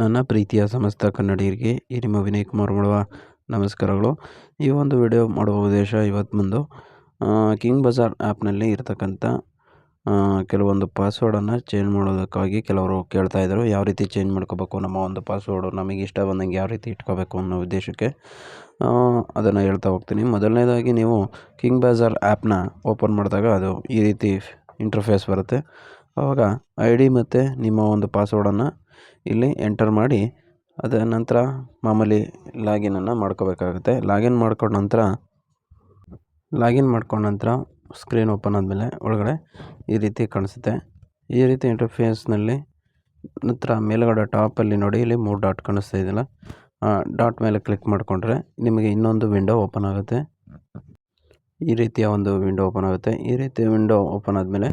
ನನ್ನ ಪ್ರೀತಿಯ ಸಮಸ್ತ ಕನ್ನಡಿಗರಿಗೆ ಈ ವಿನಯ್ ಕುಮಾರ್ ಮಾಡುವ ನಮಸ್ಕಾರಗಳು. ಈ ಒಂದು ವಿಡಿಯೋ ಮಾಡುವ ಉದ್ದೇಶ ಇವತ್ತು ಬಂದು ಕಿಂಗ್ ಬಜಾರ್ ಆ್ಯಪ್ನಲ್ಲಿ ಇರತಕ್ಕಂಥ ಕೆಲವೊಂದು ಪಾಸ್ವರ್ಡನ್ನು ಚೇಂಜ್ ಮಾಡೋದಕ್ಕಾಗಿ ಕೆಲವರು ಕೇಳ್ತಾ ಇದ್ದರು ಯಾವ ರೀತಿ ಚೇಂಜ್ ಮಾಡ್ಕೋಬೇಕು, ನಮ್ಮ ಒಂದು ಪಾಸ್ವರ್ಡು ನಮಗೆ ಇಷ್ಟ ಬಂದಂಗೆ ಯಾವ ರೀತಿ ಇಟ್ಕೋಬೇಕು ಅನ್ನೋ ಉದ್ದೇಶಕ್ಕೆ ಅದನ್ನು ಹೇಳ್ತಾ ಹೋಗ್ತೀನಿ. ಮೊದಲನೇದಾಗಿ ನೀವು ಕಿಂಗ್ ಬಜಾರ್ ಆ್ಯಪ್ನ ಓಪನ್ ಮಾಡಿದಾಗ ಅದು ಈ ರೀತಿ ಇಂಟರ್ಫೇಸ್ ಬರುತ್ತೆ. ಆವಾಗ ಐ ಡಿ ಮತ್ತು ನಿಮ್ಮ ಒಂದು ಪಾಸ್ವರ್ಡನ್ನು ಇಲ್ಲಿ ಎಂಟರ್ ಮಾಡಿ ಅದರ ನಂತರ ಮಾಮೂಲಿ ಲಾಗಿನನ್ನು ಮಾಡ್ಕೋಬೇಕಾಗುತ್ತೆ. ಲಾಗಿನ್ ಮಾಡ್ಕೊಂಡ ನಂತರ ಲಾಗಿನ್ ಮಾಡ್ಕೊಂಡ ನಂತರ ಸ್ಕ್ರೀನ್ ಓಪನ್ ಆದಮೇಲೆ ಒಳಗಡೆ ಈ ರೀತಿ ಕಾಣಿಸುತ್ತೆ. ಈ ರೀತಿ ಇಂಟರ್ಫೇಸ್ನಲ್ಲಿ ನಂತರ ಮೇಲುಗಡೆ ಟಾಪಲ್ಲಿ ನೋಡಿ, ಇಲ್ಲಿ ಮೂರು ಡಾಟ್ ಕಾಣಿಸ್ತಾ ಇದೆಯಲ್ಲ ಡಾಟ್ ಮೇಲೆ ಕ್ಲಿಕ್ ಮಾಡಿಕೊಂಡ್ರೆ ನಿಮಗೆ ಇನ್ನೊಂದು ವಿಂಡೋ ಓಪನ್ ಆಗುತ್ತೆ. ಈ ರೀತಿಯ ಒಂದು ವಿಂಡೋ ಓಪನ್ ಆಗುತ್ತೆ. ಈ ರೀತಿ ವಿಂಡೋ ಓಪನ್ ಆದಮೇಲೆ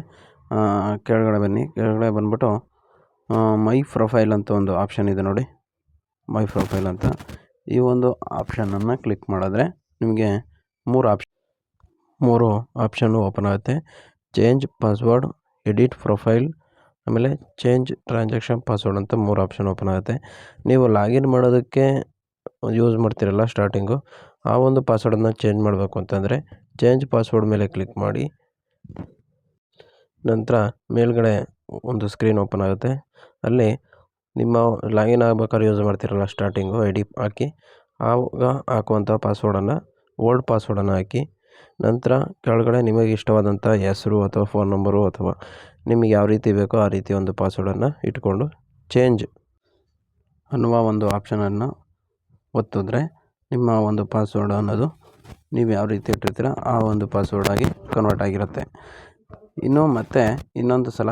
ಕೆಳಗಡೆ ಬನ್ನಿ. ಕೆಳಗಡೆ ಬಂದ್ಬಿಟ್ಟು ಮೈ ಪ್ರೊಫೈಲ್ ಅಂತ ಒಂದು ಆಪ್ಷನ್ ಇದೆ ನೋಡಿ. ಮೈ ಪ್ರೊಫೈಲ್ ಅಂತ. ಈ ಒಂದು ಆಪ್ಷನನ್ನು ಕ್ಲಿಕ್ ಮಾಡಿದ್ರೆ ನಿಮಗೆ ಮೂರು ಆಪ್ಷನ್ ಮೂರು ಆಪ್ಷನ್ನು ಓಪನ್ ಆಗುತ್ತೆ. ಚೇಂಜ್ ಪಾಸ್ವರ್ಡ್ ಎಡಿಟ್ ಪ್ರೊಫೈಲ್ ಆಮೇಲೆ ಚೇಂಜ್ ಟ್ರಾನ್ಸಾಕ್ಷನ್ ಪಾಸ್ವರ್ಡ್ ಅಂತ ಮೂರು ಆಪ್ಷನ್ ಓಪನ್ ಆಗುತ್ತೆ. ನೀವು ಲಾಗಿನ್ ಮಾಡೋದಕ್ಕೆ ಯೂಸ್ ಮಾಡ್ತೀರಲ್ಲ ಸ್ಟಾರ್ಟಿಂಗು ಆ ಒಂದು ಪಾಸ್ವರ್ಡನ್ನು ಚೇಂಜ್ ಮಾಡಬೇಕು ಅಂತಂದರೆ ಚೇಂಜ್ ಪಾಸ್ವರ್ಡ್ ಮೇಲೆ ಕ್ಲಿಕ್ ಮಾಡಿ, ನಂತರ ಮೇಲ್ಗಡೆ ಒಂದು ಸ್ಕ್ರೀನ್ ಓಪನ್ ಆಗುತ್ತೆ. ಅಲ್ಲಿ ನಿಮ್ಮ ಲಾಗಿನ್ ಆಗ್ಬೇಕಾದ್ರೆ ಯೂಸ್ ಮಾಡ್ತಿರಲ್ಲ ಸ್ಟಾರ್ಟಿಂಗು, ಐ ಡಿ ಹಾಕಿ, ಆವಾಗ ಹಾಕುವಂಥ ಪಾಸ್ವರ್ಡನ್ನು ಓಲ್ಡ್ ಪಾಸ್ವರ್ಡನ್ನು ಹಾಕಿ, ನಂತರ ಕೆಳಗಡೆ ನಿಮಗೆ ಇಷ್ಟವಾದಂಥ ಹೆಸರು ಅಥವಾ ಫೋನ್ ನಂಬರು ಅಥವಾ ನಿಮಗೆ ಯಾವ ರೀತಿ ಬೇಕೋ ಆ ರೀತಿ ಒಂದು ಪಾಸ್ವರ್ಡನ್ನು ಇಟ್ಕೊಂಡು ಚೇಂಜ್ ಅನ್ನುವ ಒಂದು ಆಪ್ಷನನ್ನು ಒತ್ತಿದ್ರೆ ನಿಮ್ಮ ಒಂದು ಪಾಸ್ವರ್ಡ್ ಅನ್ನೋದು ನೀವು ಯಾವ ರೀತಿ ಇಟ್ಟಿರ್ತೀರ ಆ ಒಂದು ಪಾಸ್ವರ್ಡಾಗಿ ಕನ್ವರ್ಟ್ ಆಗಿರುತ್ತೆ. ಇನ್ನು ಮತ್ತೆ ಇನ್ನೊಂದು ಸಲ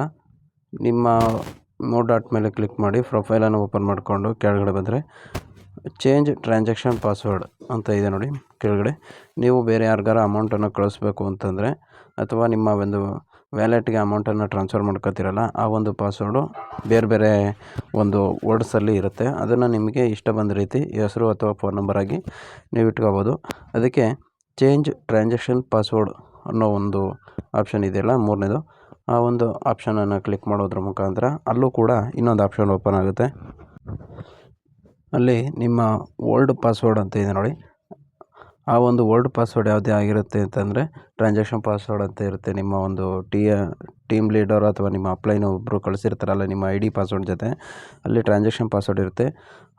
ನಿಮ್ಮ ಮೋ ಡಾಟ್ ಮೇಲೆ ಕ್ಲಿಕ್ ಮಾಡಿ ಪ್ರೊಫೈಲನ್ನು ಓಪನ್ ಮಾಡಿಕೊಂಡು ಕೆಳಗಡೆ ಬಂದರೆ ಚೇಂಜ್ ಟ್ರಾನ್ಸಾಕ್ಷನ್ ಪಾಸ್ವರ್ಡ್ ಅಂತ ಇದೆ ನೋಡಿ ಕೆಳಗಡೆ. ನೀವು ಬೇರೆ ಯಾರಿಗಾರ ಅಮೌಂಟನ್ನು ಕಳಿಸ್ಬೇಕು ಅಂತಂದರೆ ಅಥವಾ ನಿಮ್ಮ ಒಂದು ವ್ಯಾಲೆಟ್ಗೆ ಅಮೌಂಟನ್ನು ಟ್ರಾನ್ಸ್ಫರ್ ಮಾಡ್ಕೋತಿರಲ್ಲ, ಆ ಒಂದು ಪಾಸ್ವರ್ಡು ಬೇರೆ ಬೇರೆ ಒಂದು ವರ್ಡ್ಸಲ್ಲಿ ಇರುತ್ತೆ. ಅದನ್ನು ನಿಮಗೆ ಇಷ್ಟ ಬಂದ ರೀತಿ ಹೆಸರು ಅಥವಾ ಫೋನ್ ನಂಬರಾಗಿ ನೀವು ಇಟ್ಕೋಬೋದು. ಅದಕ್ಕೆ ಚೇಂಜ್ ಟ್ರಾನ್ಸಾಕ್ಷನ್ ಪಾಸ್ವರ್ಡ್ ಅನ್ನೋ ಒಂದು ಆಪ್ಷನ್ ಇದೆಯಲ್ಲ ಮೂರನೇದು. ಆ ಒಂದು ಆಪ್ಷನನ್ನು ಕ್ಲಿಕ್ ಮಾಡೋದ್ರ ಮುಖಾಂತರ ಅಲ್ಲೂ ಕೂಡ ಇನ್ನೊಂದು ಆಪ್ಷನ್ ಓಪನ್ ಆಗುತ್ತೆ. ಅಲ್ಲಿ ನಿಮ್ಮ ಓಲ್ಡ್ ಪಾಸ್ವರ್ಡ್ ಅಂತ ಇದೆ ನೋಡಿ. ಆ ಒಂದು ಓಲ್ಡ್ ಪಾಸ್ವರ್ಡ್ ಯಾವುದೇ ಆಗಿರುತ್ತೆ ಅಂತಂದರೆ ಟ್ರಾನ್ಸಾಕ್ಷನ್ ಪಾಸ್ವರ್ಡ್ ಅಂತ ಇರುತ್ತೆ. ನಿಮ್ಮ ಒಂದು ಟೀ ಟೀಮ್ ಲೀಡರ್ ಅಥವಾ ನಿಮ್ಮ ಅಪ್ಲೈನ ಒಬ್ಬರು ಕಳಿಸಿರ್ತಾರಲ್ಲ, ನಿಮ್ಮ ಐ ಡಿ ಪಾಸ್ವರ್ಡ್ ಜೊತೆ ಅಲ್ಲಿ ಟ್ರಾನ್ಸಾಕ್ಷನ್ ಪಾಸ್ವರ್ಡ್ ಇರುತ್ತೆ.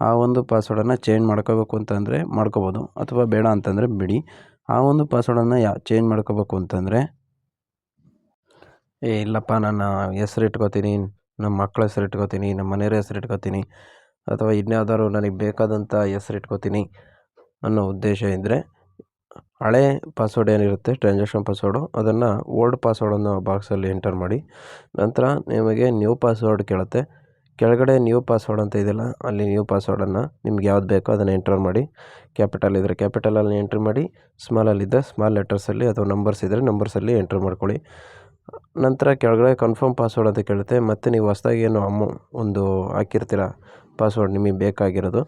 ಆ ಒಂದು ಪಾಸ್ವರ್ಡನ್ನು ಚೇಂಜ್ ಮಾಡ್ಕೋಬೇಕು ಅಂತಂದರೆ ಮಾಡ್ಕೋಬೋದು. ಅಥವಾ ಬೇಡ ಅಂತಂದರೆ ಬಿಡಿ. ಆ ಒಂದು ಪಾಸ್ವರ್ಡನ್ನು ಯಾ ಚೇಂಜ್ ಮಾಡ್ಕೋಬೇಕು ಅಂತಂದರೆ ಏ, ಇಲ್ಲಪ್ಪ, ನನ್ನ ಹೆಸ್ರು ಇಟ್ಕೋತೀನಿ, ನಮ್ಮ ಮಕ್ಳ ಹೆಸ್ರು ಇಟ್ಕೋತೀನಿ, ನಮ್ಮ ಮನೆಯವ್ರ ಹೆಸ್ರು ಇಟ್ಕೋತೀನಿ, ಅಥವಾ ಇನ್ಯಾವ್ದಾದ್ರು ನನಗೆ ಬೇಕಾದಂಥ ಹೆಸ್ರು ಇಟ್ಕೋತೀನಿ ಅನ್ನೋ ಉದ್ದೇಶ ಇದ್ದರೆ ಹಳೆ ಪಾಸ್ವರ್ಡ್ ಏನಿರುತ್ತೆ ಟ್ರಾನ್ಸಾಕ್ಷನ್ ಪಾಸ್ವರ್ಡು ಅದನ್ನು ಓಲ್ಡ್ ಪಾಸ್ವರ್ಡ್ ಅನ್ನೋ ಬಾಕ್ಸಲ್ಲಿ ಎಂಟರ್ ಮಾಡಿ, ನಂತರ ನಿಮಗೆ ನ್ಯೂ ಪಾಸ್ವರ್ಡ್ ಕೇಳುತ್ತೆ. ಕೆಳಗಡೆ ನ್ಯೂ ಪಾಸ್ವರ್ಡ್ ಅಂತ ಇದೆಯಲ್ಲ, ಅಲ್ಲಿ ನ್ಯೂ ಪಾಸ್ವರ್ಡನ್ನು ನಿಮ್ಗೆ ಯಾವ್ದು ಬೇಕೋ ಅದನ್ನು ಎಂಟರ್ ಮಾಡಿ ಕ್ಯಾಪಿಟಲ್ ಇದ್ದರೆ ಕ್ಯಾಪಿಟಲಲ್ಲಿ ಎಂಟ್ರ್ ಮಾಡಿ ಸ್ಮಾಲಲ್ಲಿದ್ದರೆ ಸ್ಮಾಲ್ ಲೆಟರ್ಸಲ್ಲಿ ಅಥವಾ ನಂಬರ್ಸ್ ಇದ್ದರೆ ನಂಬರ್ಸಲ್ಲಿ ಎಂಟ್ರ್ ಮಾಡ್ಕೊಳ್ಳಿ. ನಂತರ ಕೆಳಗಡೆ ಕನ್ಫರ್ಮ್ ಪಾಸ್ವರ್ಡ್ ಅಂತ ಕೇಳುತ್ತೆ. ಮತ್ತು ನೀವು ಹೊಸ್ದಾಗಿ ಏನು ಅಮೌ, ಒಂದು ಹಾಕಿರ್ತೀರ ಪಾಸ್ವರ್ಡ್ ನಿಮಗೆ ಬೇಕಾಗಿರೋದು,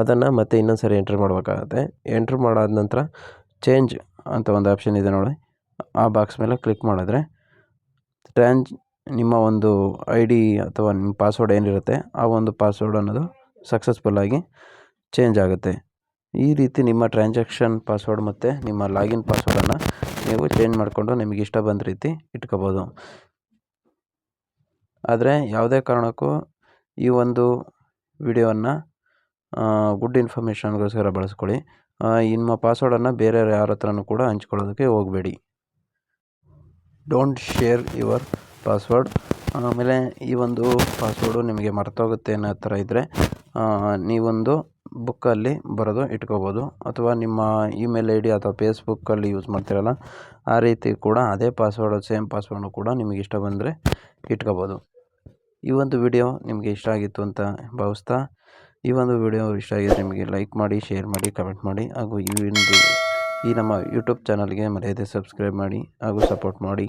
ಅದನ್ನು ಮತ್ತೆ ಇನ್ನೊಂದು ಸರಿ ಎಂಟ್ರ್ ಮಾಡಬೇಕಾಗತ್ತೆ. ಎಂಟ್ರ್ ಮಾಡಾದ ನಂತರ ಚೇಂಜ್ ಅಂತ ಒಂದು ಆಪ್ಷನ್ ಇದೆ ನೋಡಿ. ಆ ಬಾಕ್ಸ್ ಮೇಲೆ ಕ್ಲಿಕ್ ಮಾಡಿದ್ರೆ ಟ್ರಾನ್ಜ್ ನಿಮ್ಮ ಒಂದು ಐ ಡಿ ಅಥವಾ ನಿಮ್ಮ ಪಾಸ್ವರ್ಡ್ ಏನಿರುತ್ತೆ, ಆ ಒಂದು ಪಾಸ್ವರ್ಡ್ ಅನ್ನೋದು ಸಕ್ಸಸ್ಫುಲ್ಲಾಗಿ ಚೇಂಜ್ ಆಗುತ್ತೆ. ಈ ರೀತಿ ನಿಮ್ಮ ಟ್ರಾನ್ಸಾಕ್ಷನ್ ಪಾಸ್ವರ್ಡ್ ಮತ್ತು ನಿಮ್ಮ ಲಾಗಿನ್ ಪಾಸ್ವರ್ಡನ್ನು ನೀವು ಚೇಂಜ್ ಮಾಡಿಕೊಂಡು ನಿಮಗೆ ಇಷ್ಟ ಬಂದ ರೀತಿ ಇಟ್ಕೋಬೋದು. ಆದರೆ ಯಾವುದೇ ಕಾರಣಕ್ಕೂ ಈ ಒಂದು ವಿಡಿಯೋವನ್ನು ಗುಡ್ ಇನ್ಫಾರ್ಮೇಷನ್ಗೋಸ್ಕರ ಬಳಸ್ಕೊಳ್ಳಿ. ನಿಮ್ಮ ಪಾಸ್ವರ್ಡನ್ನು ಬೇರೆ ಯಾರ ಹತ್ರನೂ ಕೂಡ ಹಂಚ್ಕೊಳ್ಳೋದಕ್ಕೆ ಹೋಗಬೇಡಿ. ಡೋಂಟ್ ಶೇರ್ ಯುವರ್ ಪಾಸ್ವರ್ಡ್ ಆಮೇಲೆ ಈ ಒಂದು ಪಾಸ್ವರ್ಡು ನಿಮಗೆ ಮರ್ತೋಗುತ್ತೆ ಅನ್ನೋ ಥರ ಇದ್ದರೆ ನೀವೊಂದು ಬುಕ್ಕಲ್ಲಿ ಬರೆದು, ಇಟ್ಕೋಬೋದು. ಅಥವಾ ನಿಮ್ಮ ಇಮೇಲ್ ಐ ಡಿ ಅಥವಾ ಫೇಸ್ಬುಕ್ಕಲ್ಲಿ ಯೂಸ್ ಮಾಡ್ತೀರಲ್ಲ, ಆ ರೀತಿ ಕೂಡ ಅದೇ ಪಾಸ್ವರ್ಡು ಸೇಮ್ ಪಾಸ್ವರ್ಡ್ ಕೂಡ ನಿಮಗೆ ಇಷ್ಟ ಬಂದರೆ ಇಟ್ಕೋಬೋದು. ಈ ಒಂದು ವಿಡಿಯೋ ನಿಮಗೆ ಇಷ್ಟ ಆಗಿತ್ತು ಅಂತ ಭಾವಿಸ್ತಾ, ಈ ಒಂದು ವಿಡಿಯೋ ಇಷ್ಟ ಆಗಿದ್ರೆ ನಿಮಗೆ ಲೈಕ್ ಮಾಡಿ ಶೇರ್ ಮಾಡಿ ಕಮೆಂಟ್ ಮಾಡಿ, ಹಾಗೂ ಈ ಒಂದು, ಈ ನಮ್ಮ ಯೂಟ್ಯೂಬ್ ಚಾನಲ್ಗೆ ಮರ್ಯಾದೆ ಸಬ್ಸ್ಕ್ರೈಬ್ ಮಾಡಿ, ಹಾಗೂ ಸಪೋರ್ಟ್ ಮಾಡಿ.